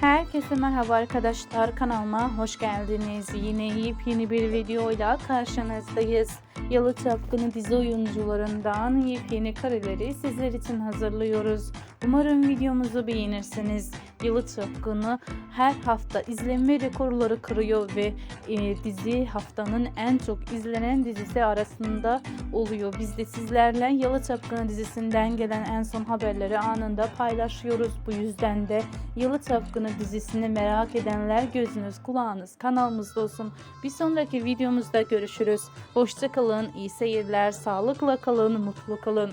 Herkese merhaba arkadaşlar kanalıma hoş geldiniz. Yine yepyeni bir videoyla karşınızdayız. Yalı Çapkını dizi oyuncularından yepyeni kareleri sizler için hazırlıyoruz. Umarım videomuzu beğenirsiniz. Yalı Çapkını her hafta izlenme rekorları kırıyor ve e, dizi haftanın en çok izlenen dizisi arasında oluyor. Biz de sizlerle Yalı Çapkını dizisinden gelen en son haberleri anında paylaşıyoruz. Bu yüzden de Yalı Çapkını dizisini merak edenler gözünüz kulağınız kanalımızda olsun. Bir sonraki videomuzda görüşürüz. Hoşçakalın, iyi seyirler, sağlıkla kalın, mutlu kalın.